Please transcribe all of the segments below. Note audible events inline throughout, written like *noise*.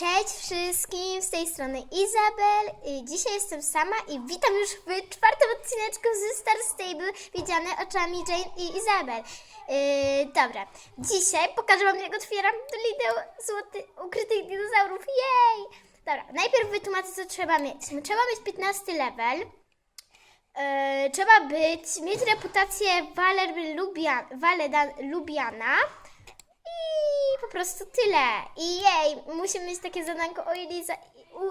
Cześć wszystkim, z tej strony Izabel. Y, Dzisiaj jestem sama i witam już w czwartym odcineczku z Star Stable, widziane oczami Jane i Izabel. Yy, dobra, dzisiaj pokażę wam jak otwieram dolinę złoty, ukrytych dinozaurów. Jej! Dobra, najpierw wytłumaczę co trzeba mieć. Trzeba mieć 15 level. Yy, trzeba być, mieć reputację Lubian, Waleda Lubiana. I po prostu tyle. I jej, musimy mieć takie zadanko o Eliza, u,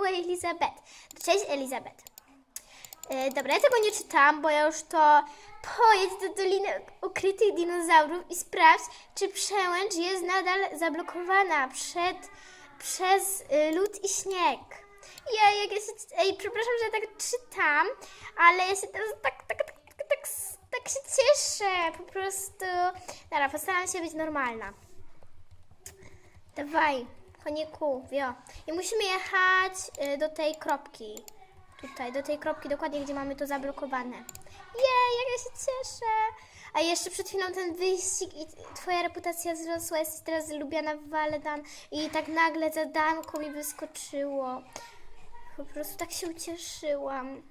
u Elizabeth. Cześć Elizabeth. E, dobra, ja tego nie czytam, bo ja już to pojedź do Doliny Ukrytych Dinozaurów i sprawdź, czy przełęcz jest nadal zablokowana przed, przez y, lód i śnieg. Ja, jak ja się, ej, przepraszam, że ja tak czytam, ale ja się teraz tak, tak, tak, tak, tak, tak się cieszę, po prostu. Dobra, postaram się być normalna. Dawaj, koniku, wio. I musimy jechać y, do tej kropki. Tutaj, do tej kropki dokładnie, gdzie mamy to zablokowane. Jej, jak ja się cieszę. A jeszcze przed chwilą ten wyścig i twoja reputacja wzrosła, jesteś teraz lubiana w Waledan i tak nagle zadanko mi wyskoczyło. Po prostu tak się ucieszyłam.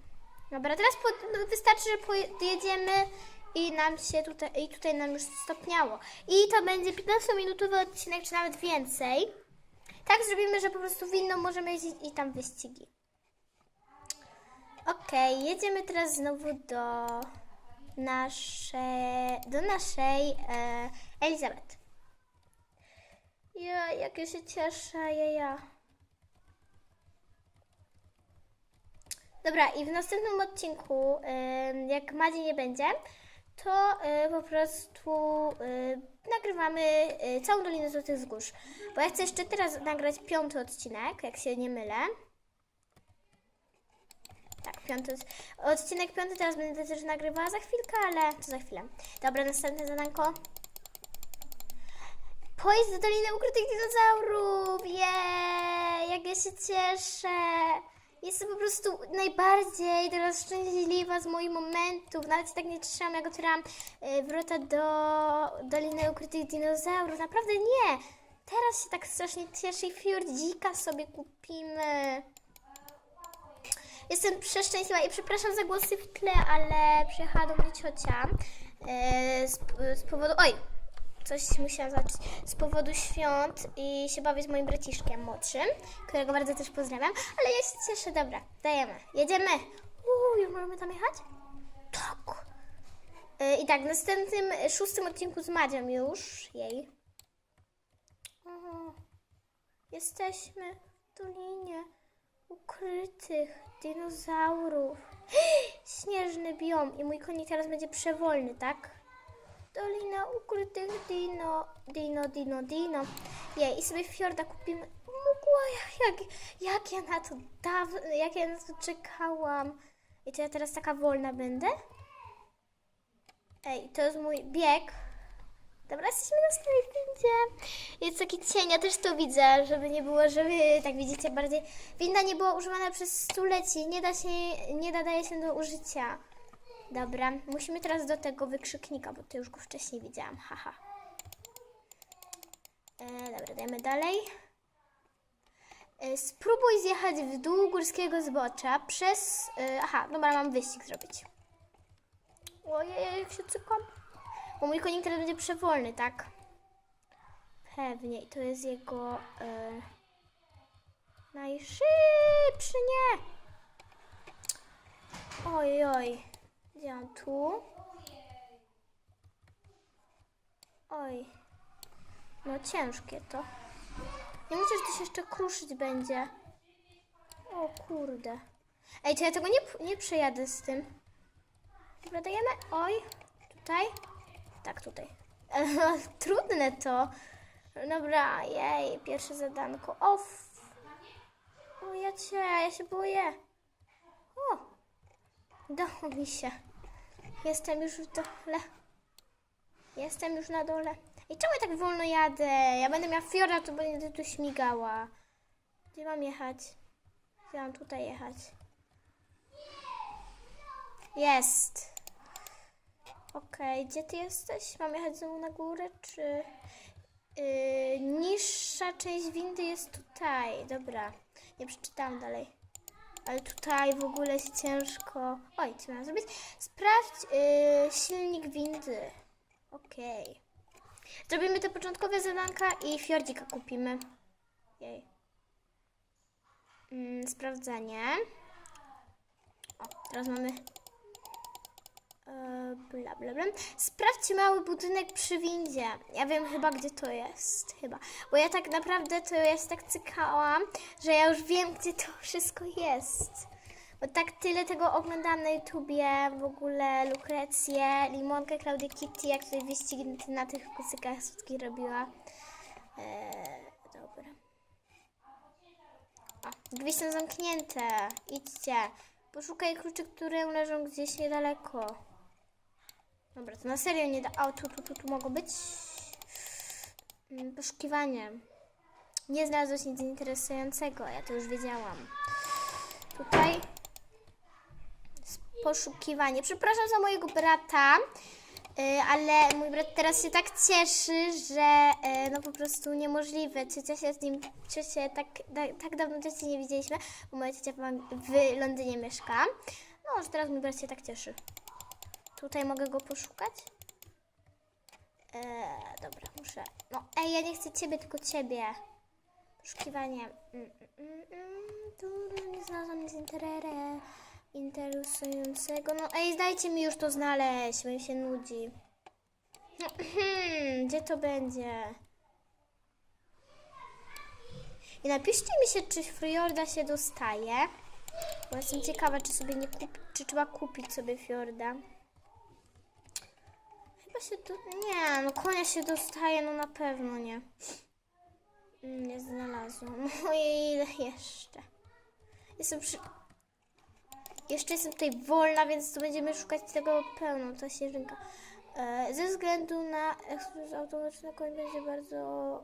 Dobra, teraz po, no wystarczy, że pojedziemy i nam się tutaj, i tutaj nam już stopniało. I to będzie 15-minutowy odcinek, czy nawet więcej. Tak zrobimy, że po prostu winną możemy jeździć i tam wyścigi. Okej, jedziemy teraz znowu do naszej, do naszej e, Elizabeth. Ja, jak ja się cieszę, ja, ja. Dobra, i w następnym odcinku, jak Madzi nie będzie, to e, po prostu e, nagrywamy e, całą Dolinę Złotych Wzgórz. Bo ja chcę jeszcze teraz nagrać piąty odcinek, jak się nie mylę. Tak, piąty. odc- Odcinek piąty teraz będę też nagrywała za chwilkę, ale to za chwilę. Dobra, następne zadanko. Pojedź do Doliny Ukrytych Dinozaurów! Jej! Jak ja się cieszę! Jestem po prostu najbardziej teraz szczęśliwa z moich momentów. Nawet się tak nie cieszyłam, jak otwierałam y, wrota do Doliny Ukrytych Dinozaurów. Naprawdę nie! Teraz się tak strasznie cieszę i fiordzika sobie kupimy. Jestem przeszczęśliwa i przepraszam za głosy w tle, ale przyjechała do mnie ciocia e, z, z powodu... Oj! Coś musiałam zobaczyć. Z powodu świąt i się bawię z moim braciszkiem młodszym, którego bardzo też pozdrawiam. Ale ja się cieszę, dobra, dajemy. Jedziemy. Uuu, już możemy tam jechać? Tak. E, I tak, w następnym, e, szóstym odcinku z Madzią już, jej. O, jesteśmy w Dolinie ukrytych dinozaurów. *gasps* Śnieżny biom i mój konik teraz będzie przewolny, tak? Dolina ukrytych dino, dino, dino, dino. Jej, i sobie fiorda kupimy. Mgła, jak, jak, ja na to dawno, jak ja na to czekałam. I to ja teraz taka wolna będę? Ej, to jest mój bieg. Dobra, jesteśmy na sklepie. Jest taki cień, ja też to widzę, żeby nie było, że wy tak widzicie bardziej. Winda nie była używana przez stuleci, nie da się, nie nadaje się do użycia. Dobra, musimy teraz do tego wykrzyknika, bo to już go wcześniej widziałam, haha. E, dobra, dajmy dalej. E, spróbuj zjechać w dół górskiego zbocza przez... E, aha, dobra, mam wyścig zrobić. Ojej, jak się cykam. Bo mój konik teraz będzie przewolny, tak? Pewnie. I to jest jego e, najszybszy, nie! Oj, oj. On tu? Oj. No ciężkie to. Nie myślę, że to się jeszcze kruszyć będzie. O kurde. Ej, to ja tego nie, nie przejadę z tym. Dobra, dajemy. Oj, tutaj. Tak, tutaj. *laughs* Trudne to. Dobra, jej, pierwsze zadanko. O, f- o ja cię, ja się boję. O, udało mi się. Jestem już w dole. Jestem już na dole. I czemu ja tak wolno jadę? Ja będę miała fiora, to będę tu śmigała. Gdzie mam jechać? Gdzie mam tutaj jechać? Jest. Okej, gdzie ty jesteś? Mam jechać znowu na górę, czy... Yy, niższa część windy jest tutaj. Dobra, nie przeczytałam dalej. Ale tutaj w ogóle jest ciężko. Oj, co miałam zrobić? Sprawdź yy, silnik windy. Okej. Zrobimy te początkowe zadanka i fiordzika kupimy. Jej. Mm, sprawdzanie. O, teraz mamy. E, Bla, bla, bla. Sprawdźcie mały budynek przy windzie. Ja wiem chyba, gdzie to jest. Chyba. Bo ja tak naprawdę to się tak cykałam, że ja już wiem, gdzie to wszystko jest. Bo tak tyle tego oglądałam na YouTubie, w ogóle Lukrecję, Limonkę, Klaudię Kitty, jak tutaj wyścigi na tych kucykach słodkich robiła. Eee, dobra. O, drzwi są zamknięte. Idźcie. Poszukaj kluczy, które leżą gdzieś niedaleko. Dobra, to na serio nie da. O, tu, tu, tu, tu mogą być. Mm, Poszukiwanie. Nie znalazłeś nic interesującego, ja to już wiedziałam. Tutaj poszukiwanie. Przepraszam za mojego brata, y, ale mój brat teraz się tak cieszy, że y, no po prostu niemożliwe. Ciocia się z nim, ciocia tak, tak, dawno cioci nie widzieliśmy, bo moja ciocia w Londynie mieszka. No, że teraz mój brat się tak cieszy. Tutaj mogę go poszukać? Eee, dobra, muszę. No, ej, ja nie chcę ciebie, tylko ciebie. Poszukiwanie. Mm, mm, mm, mm. Tu nie znalazłam nic interere, interesującego. No, ej, dajcie mi już to znaleźć, bo mi się nudzi. No, *clears throat* hmm, gdzie to będzie? I napiszcie mi się, czy Fjorda się dostaje. Bo jestem ciekawa, czy sobie nie czy trzeba kupić sobie Fjorda. Chyba się. Nie, no konia się dostaje, no na pewno nie. Mm, Nie znalazłam. *laughs* Ojej, ile jeszcze? Jestem przy... Jeszcze jestem tutaj wolna, więc tu będziemy szukać tego pełno, ta śnieżynka. E, ze względu na eksplozję automatyczny koń będzie bardzo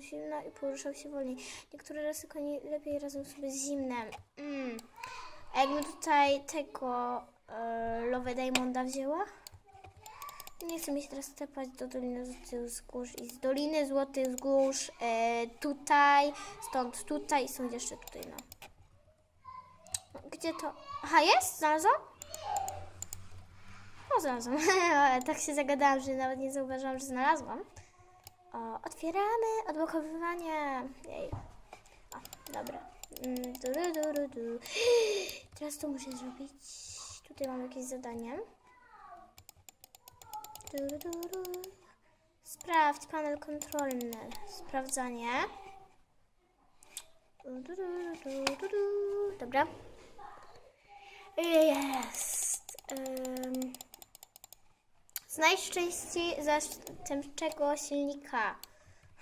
silna i poruszał się wolniej. Niektóre rasy koni lepiej radzą sobie z zimnem. Mm. A jakbym tutaj tego e, Love Diamonda wzięła? Nie chcę mi się teraz stepać do Doliny Złotych Wzgórz i z Doliny Złotych Wzgórz e, tutaj, stąd tutaj i stąd jeszcze tutaj, no. No, Gdzie to? Aha, jest? Znalazłam? O, znalazłam. *laughs* tak się zagadałam, że nawet nie zauważyłam, że znalazłam. O, otwieramy odblokowywanie. Jej. O, dobra. Mm, du, du, du, du. *gasps* Teraz to muszę zrobić. Tutaj mam jakieś zadanie. Sprawdź panel kontrolny. Sprawdzanie. Dobra. Jest. Ym. Znajdź części zastępczego silnika.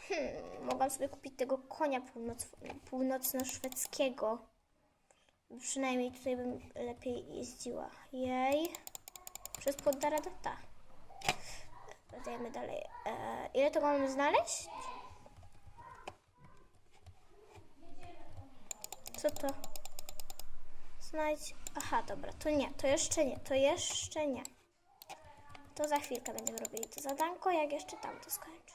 Hmm, mogłam sobie kupić tego konia północ, północno-szwedzkiego. Przynajmniej tutaj bym lepiej jeździła. Jej. Przez Poddaradata. Dajemy dalej. E, ile to mamy znaleźć? Co to? Znajdź. Aha, dobra, to nie, to jeszcze nie, to jeszcze nie. To za chwilkę będziemy robili to zadanko, jak jeszcze tam to skończę.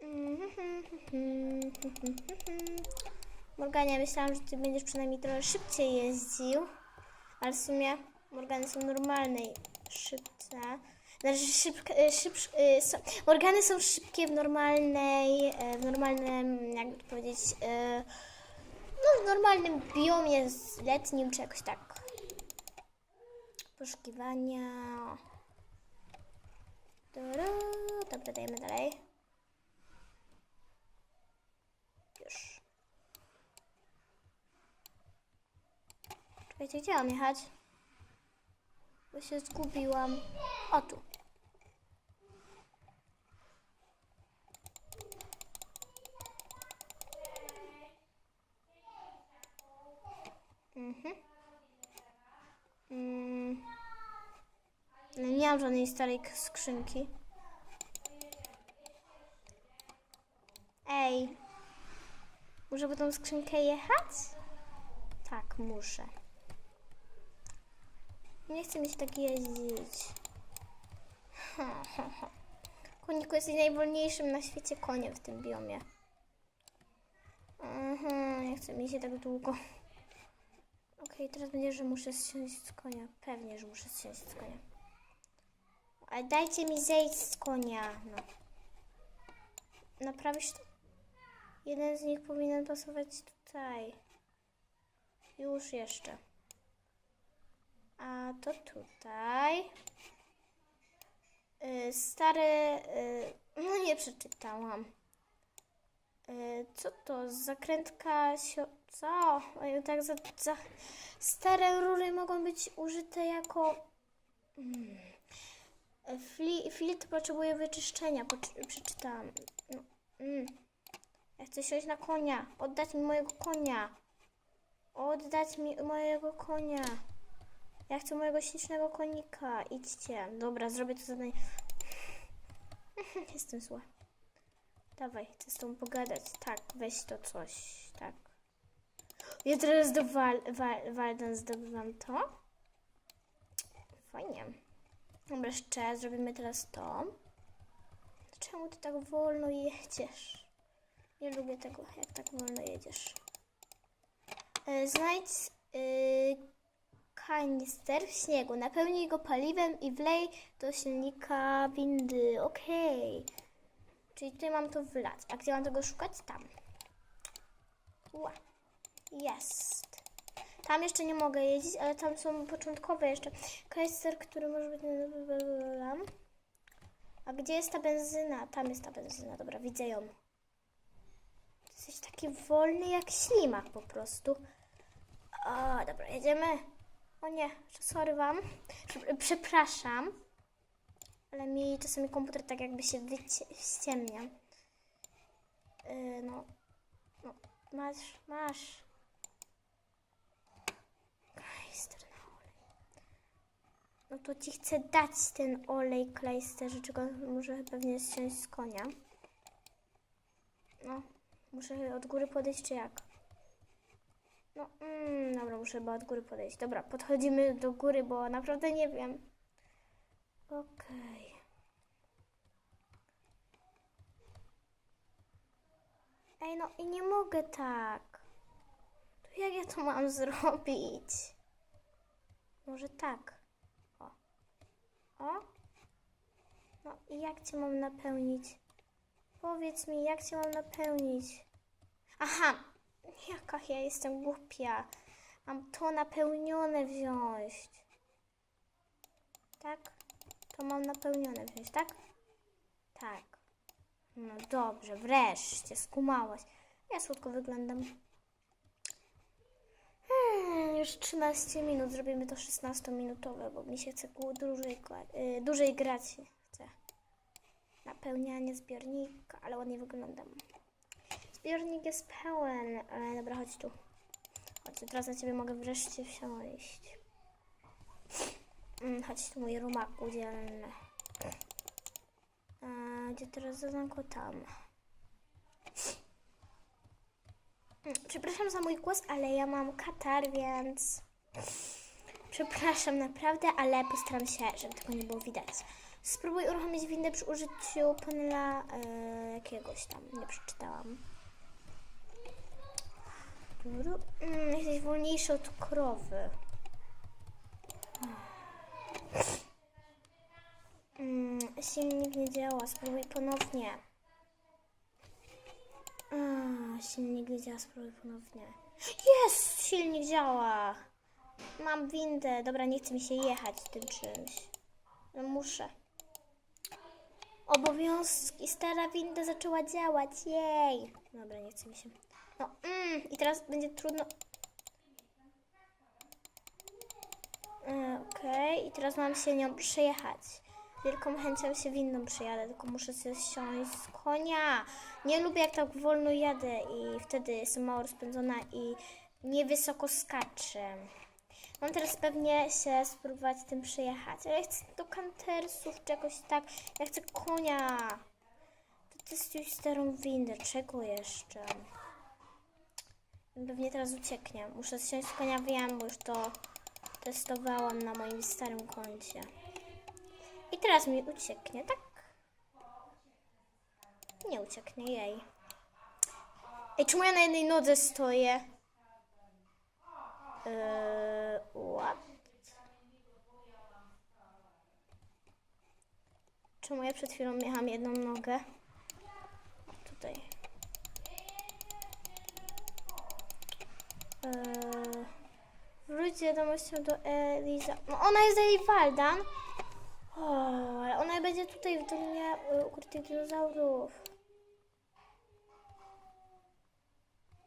*laughs* Morganie, myślałam, że ty będziesz przynajmniej trochę szybciej jeździł, ale w sumie Morgany są normalne i szybce. Znaczy szybkie, szyb, e, są, Morgany są szybkie w normalnej, e, w normalnym, jakby powiedzieć, e, no w normalnym biomie letnim czy jakoś tak. Poszukiwania. Dobra, dobra, dajemy dalej. Już. Czekajcie, gdzie mam jechać? Bo się zgubiłam. O tu. Mhm. Mm. No nie mam żadnej starej skrzynki. Ej. Muszę po tą skrzynkę jechać? Tak, muszę. Nie chce mi się tak jeździć. *laughs* Koniku jest najwolniejszym na świecie koniem w tym biomie. Mhm, nie chce mi się tak długo. Okej, teraz będzie, że muszę zsiąść z konia. Pewnie, że muszę zsiąść z konia. Ale dajcie mi zejść z konia. No. Naprawisz to? Jeden z nich powinien pasować tutaj. Już jeszcze. A to tutaj. Y, Stary. y, No nie przeczytałam. Y, Co to? Zakrętka sio... Co? Tak za, za... Stare rury mogą być użyte jako... Mm. Fli, filtr potrzebuje wyczyszczenia. Poczy, przeczytałam. No. Mm. Ja chcę siąść na konia. Oddać mi mojego konia. Oddać mi mojego konia. Ja chcę mojego ślicznego konika. Idźcie. Dobra, zrobię to zadanie. *laughs* Jestem zła. Dawaj, chcę z tobą pogadać. Tak, weź to coś. Tak. Ja teraz do Wal Wal Walden zdobywam to. Fajnie. Dobra, jeszcze zrobimy teraz to. Czemu ty tak wolno jedziesz? Nie lubię tego, jak tak wolno jedziesz. E, Znajdź y, kanister w śniegu, napełnij go paliwem i wlej do silnika windy. Okej. Czyli tutaj mam to wlać. A gdzie mam tego szukać? Tam. Ła. Jest. Tam jeszcze nie mogę jeździć, ale tam są początkowe jeszcze. Kanister, który może być... A gdzie jest ta benzyna? Tam jest ta benzyna. Dobra, widzę ją. Jesteś taki wolny jak ślimak po prostu. O, dobra, jedziemy. O nie, sorry wam. Prze- Przepraszam. Ale mi czasami komputer tak jakby się ściemnia. Yy, no. no. Masz, masz. Klejster na olej. No to ci chcę dać ten olej klejsterze, czego muszę pewnie zsiąść z konia. No, muszę od góry podejść czy jak? No, mm, dobra, muszę chyba od góry podejść. Dobra, podchodzimy do góry, bo naprawdę nie wiem. Okej. Ej, no i nie mogę tak. To jak ja to mam *laughs* zrobić? Może tak. O. O. No i jak cię mam napełnić? Powiedz mi, jak cię mam napełnić? Aha, *laughs* jaka ja jestem głupia. Mam to napełnione wziąć. Tak? To mam napełnione wziąć, tak? Tak. No dobrze, wreszcie, skumałaś. Ja słodko wyglądam. Hmm, już 13 minut, zrobimy to 16-minutowe, bo mi się chce dłużej, y, dłużej grać. Chce. Napełnianie zbiornika, ale ładnie wyglądam. Zbiornik jest pełen. E, dobra, chodź tu. Chodź, teraz na ciebie mogę wreszcie wsiąść. Mm, chodź tu, mój rumaku dzielny. A, gdzie teraz zadanko tam? Mm, Przepraszam za mój głos, ale ja mam katar, więc... Przepraszam naprawdę, ale postaram się, żeby tego nie było widać. Spróbuj uruchomić windę przy użyciu panela e, jakiegoś tam, nie przeczytałam. Mm, jesteś wolniejszy od krowy. Mm, silnik nie działa, spróbuj ponownie. A, silnik działa, spróbuj ponownie. Jest! Silnik działa! Mam windę. Dobra, nie chce mi się jechać tym czymś. No muszę. Obowiązki. Stara winda zaczęła działać. Jej! Dobra, nie chce mi się. No, mm, i teraz będzie trudno. E, Okej, i teraz mam się nią przejechać. Wielką chęcią się winną przejadę, tylko muszę sobie siąść z konia. Nie lubię jak tak wolno jadę i wtedy jestem mało rozpędzona i niewysoko skaczę. Mam teraz pewnie się spróbować tym przejechać, ale ja chcę do kantersów czegoś tak. Ja chcę konia. To testuj starą windę. Czego jeszcze? Pewnie teraz ucieknie. Muszę zsiąść z konia, wiem, bo już to testowałam na moim starym koncie. Teraz mi ucieknie, tak? Nie ucieknie jej. Ej, czemu ja na jednej nodze stoję? Eee, what? Czemu ja przed chwilą miałam jedną nogę? Tutaj. Eee, wróć z wiadomością do Eliza. No ona jest Eliwaldan. O, ale ona będzie tutaj w Dolinie y, Ukrytych Dinozaurów.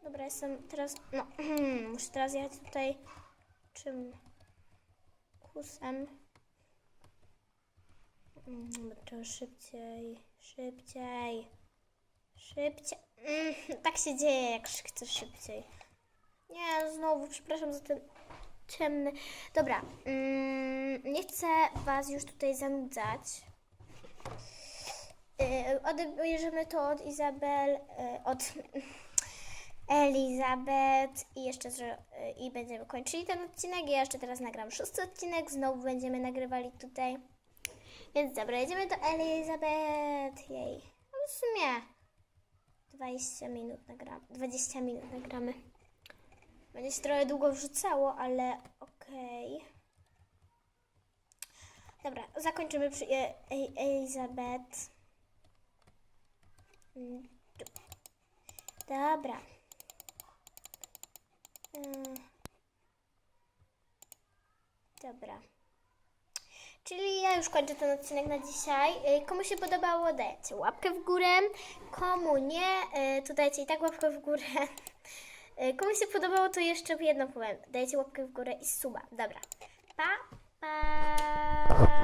Dobra, jestem teraz. No, *clears throat* muszę teraz jechać tutaj. Czym? Kusem. Mm, To szybciej, szybciej, szybciej. Mm, tak się dzieje, jak chcę szybciej. Nie, znowu, przepraszam za ten ciemny. Dobra, mm, nie chcę Was już tutaj zanudzać. Yy, odbierzemy to od Izabel, yy, od Elizabeth i jeszcze yy, i będziemy kończyli ten odcinek. Ja jeszcze teraz nagram szósty odcinek, znowu będziemy nagrywali tutaj. Więc dobra, jedziemy do Elizabeth. Jej. No w sumie 20 minut nagramy. 20 minut nagramy. Będzie się trochę długo wrzucało, ale okej. Dobra, zakończymy przy e, e, Elizabeth. Mm. Dobra. Mm. Dobra. Czyli ja już kończę ten odcinek na dzisiaj. Y, Komu się podobało, dajcie łapkę w górę. Komu nie, to dajcie i tak łapkę w górę. *laughs* Y, Komu się podobało, to jeszcze jedno powiem. Dajcie łapkę w górę i suba. Dobra. Pa, pa.